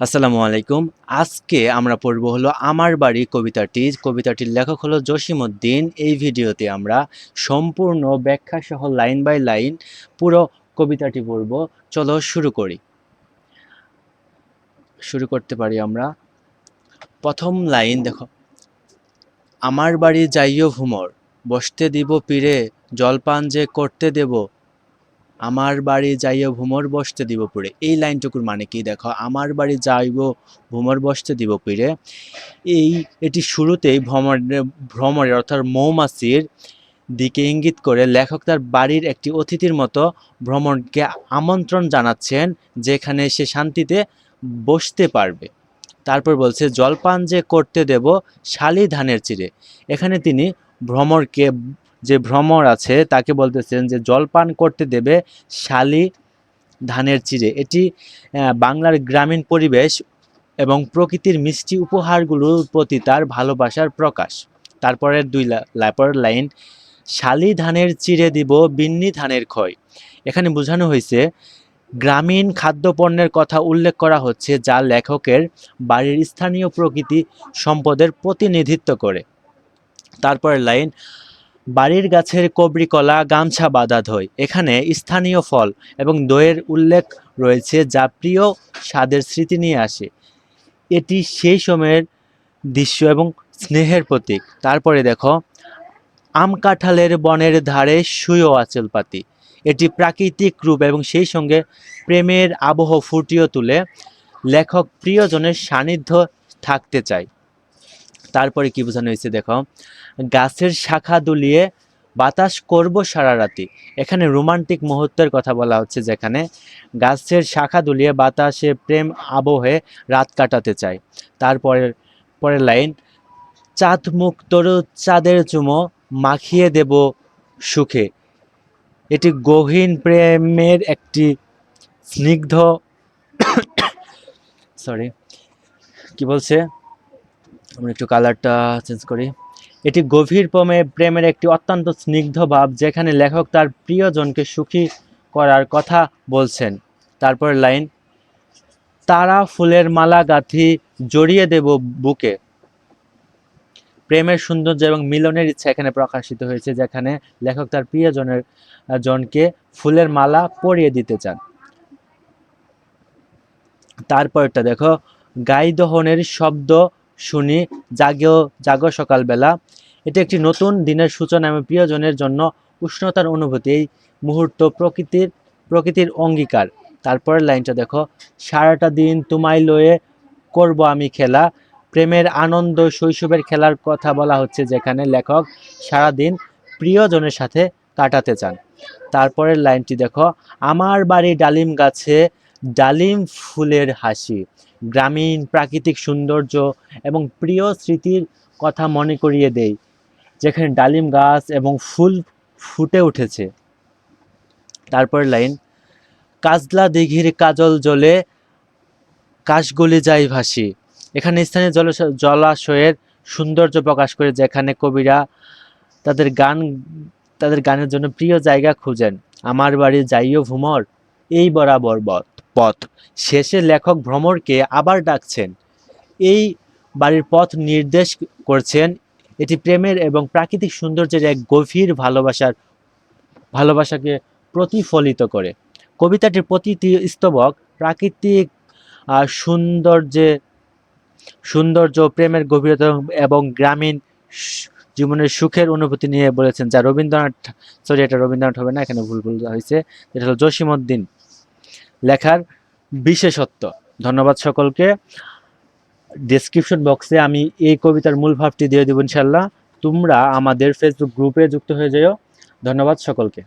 আসসালামু আলাইকুম। আজকে আমরা পড়ব হলো আমার বাড়ি কবিতাটি। কবিতাটির লেখক হলো জসিমউদ্দিন। এই ভিডিওতে আমরা সম্পূর্ণ ব্যাখ্যা সহ লাইন বাই লাইন পুরো কবিতাটি পড়ব। চলো শুরু করি। শুরু করতে পারি আমরা। প্রথম লাইন দেখো। আমার বাড়ি যাইও ভুমর। বসতে দিব পীরে, জলপান যে করতে দেব আমার বাড়ি যাইও ভুমর বসতে দিব পুরে। এই লাইনটুকুর মানে কি? দেখো, আমার বাড়ি যাইব ভ্রমর বসতে দিব পীরে। এই, এটি শুরুতেই ভ্রমর ভ্রমরের অর্থাৎ মৌমাছির দিকে ইঙ্গিত করে লেখক তার বাড়ির একটি অতিথির মতো ভ্রমণকে আমন্ত্রণ জানাচ্ছেন, যেখানে সে শান্তিতে বসতে পারবে। তারপর বলছে, জলপান যে করতে দেব শালি ধানের চিড়ে। এখানে তিনি ভ্রমরকে যে ভ্রমর আছে, তাকে বলতেছেন যে জলপান করতে দেবে শালি ধানের চিড়ে। এটি বাংলার গ্রামীণ পরিবেশ এবং প্রকৃতির মিষ্টি উপহারগুলোর প্রতি তার ভালোবাসার প্রকাশ। তারপরের দুই পরের লাইন, শালি ধানের চিড়ে দিব বিন্নি ধানের ক্ষয়। এখানে বোঝানো হয়েছে, গ্রামীণ খাদ্যপণ্যের কথা উল্লেখ করা হচ্ছে যা লেখকের বাড়ির স্থানীয় প্রকৃতি সম্পদের প্রতিনিধিত্ব করে। তারপরের লাইন বাড়ির গাছের কবরি কলা গামছা বাঁধা ধয়, এখানে স্থানীয় ফল এবং দইয়ের উল্লেখ রয়েছে যা প্রিয় স্বাদের স্মৃতি নিয়ে আসে। এটি সেই সময়ের দৃশ্য এবং স্নেহের প্রতীক। তারপরে দেখো, আম কাঁঠালের বনের ধারে শুয়েও আঁচল পাতি। এটি প্রাকৃতিক রূপ এবং সেই সঙ্গে প্রেমের আবহ ফুটিয়ে তুলে লেখক প্রিয়জনের সান্নিধ্য থাকতে চায়। তারপরে কি বোঝানো হয়েছে দেখো? গাছের শাখা দুলিয়ে বাতাস করব সারা রাতি। এখানে রোমান্টিক মুহূর্তের কথা বলা হচ্ছে যেখানে গাছের শাখা দুলিয়ে বাতাসে প্রেম আবহে রাত কাটাতে চায়। তারপরের পরের লাইন, চাঁদ মুখ তরু চাঁদের চুমো মাখিয়ে দেব সুখে। এটি গহীন প্রেমের একটি স্নিগ্ধ সরি কি বলছে? আমরা একটু কালারটা চেঞ্জ করি। এটি গভীর প্রেমে, প্রেমের একটি অত্যন্ত স্নিগ্ধ ভাব, যেখানে লেখক তার প্রিয়জনকে সুখী করার কথা বলছেন। তারপর লাইন, তারা ফুলের মালা গাঁথি জড়িয়ে দেব বুকে। প্রেমের সৌন্দর্য এবং মিলনের ইচ্ছা এখানে প্রকাশিত হয়েছে, যেখানে লেখক তার প্রিয়জনের জনকে ফুলের মালা পরিয়ে দিতে চান। তারপরটা দেখো গাই দহনের শব্দ শুনি জাগেও, জাগো সকালবেলা। এটি একটি নতুন দিনের সূচনা। এবং প্রিয়জনের জন্য উষ্ণতার অনুভূতি, এই মুহূর্ত প্রকৃতির প্রকৃতির অঙ্গীকার। তারপরের লাইনটা দেখো। সারাটা দিন তোমায় লয়ে করব আমি খেলা। প্রেমের আনন্দ, শৈশবের খেলার কথা বলা হচ্ছে যেখানে লেখক সারাদিন প্রিয়জনের সাথে কাটাতে চান। তারপরের লাইনটি দেখো। আমার বাড়ি ডালিম গাছে ডালিম ফুলের হাসি। গ্রামীণ প্রাকৃতিক সৌন্দর্য এবং প্রিয় স্মৃতির কথা মনে করিয়ে দেই যেখানে ডালিম গাছ এবং ফুল ফুটে উঠেছে। তারপর লাইন, কাজলা দিঘির কাজল জলে কাশগলি যাই ভাসি। এখানে স্থানীয় জলাশয় জলাশয়ের সৌন্দর্য প্রকাশ করে, যেখানে কবিরা তাদের গান, তাদের গানের জন্য প্রিয় জায়গা খুঁজেন। আমার বাড়ি যাইও ভ্রমর এই বরাবর বত- পথ। শেষে লেখক ভ্রমরকে আবার ডাকছেন। এই বাড়ির পথ নির্দেশ করছেন। এটি প্রেমের এবং প্রাকৃতিক সৌন্দর্যের এক গভীর ভালোবাসার, ভালোবাসাকে প্রতিফলিত করে। কবিতাটির প্রতিটি স্তবক প্রাকৃতিক সৌন্দর্যে, সৌন্দর্য, প্রেমের গভীরতা এবং গ্রামীণ জীবনের সুখের অনুভূতি নিয়ে বলেছেন, যা রবীন্দ্রনাথ, সরি, এটা রবীন্দ্রনাথ হবে না, এখানে ভুল ভুল হয়েছে এটা হলো জসিমউদ্দিন। লেখার বিশেষত্ব। ধন্যবাদ সকলকে। ডেসক্রিপশন বক্সে আমি এই কবিতার মূল ভাবটি দিয়ে দেব ইনশাল্লাহ তোমরা আমাদের ফেসবুক গ্রুপে যুক্ত হয়ে যেও। ধন্যবাদ সকলকে।